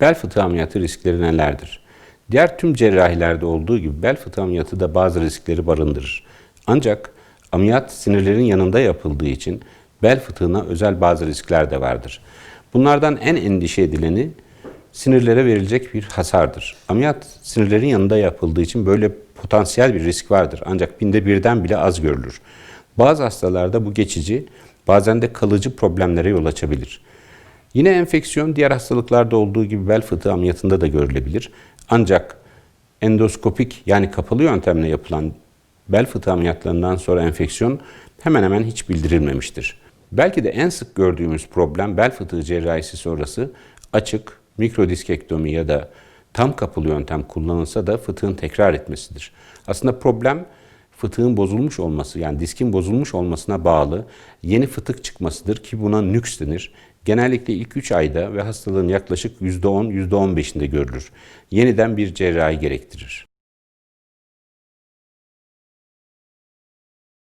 Bel fıtığı ameliyatı riskleri nelerdir? Diğer tüm cerrahilerde olduğu gibi bel fıtığı ameliyatı da bazı riskleri barındırır. Ancak ameliyat sinirlerin yanında yapıldığı için bel fıtığına özel bazı riskler de vardır. Bunlardan en endişe edileni sinirlere verilecek bir hasardır. Ameliyat sinirlerin yanında yapıldığı için böyle potansiyel bir risk vardır. Ancak binde birden bile az görülür. Bazı hastalarda bu geçici, bazen de kalıcı problemlere yol açabilir. Yine enfeksiyon diğer hastalıklarda olduğu gibi bel fıtığı ameliyatında da görülebilir. Ancak endoskopik yani kapalı yöntemle yapılan bel fıtığı ameliyatlarından sonra enfeksiyon hemen hemen hiç bildirilmemiştir. Belki de en sık gördüğümüz problem bel fıtığı cerrahisi sonrası açık, mikrodiskektomi ya da tam kapalı yöntem kullanılsa da fıtığın tekrar etmesidir. Aslında problem fıtığın bozulmuş olması yani diskin bozulmuş olmasına bağlı yeni fıtık çıkmasıdır ki buna nüks denir. Genellikle ilk 3 ayda ve hastalığın yaklaşık %10-%15'inde görülür. Yeniden bir cerrahi gerektirir.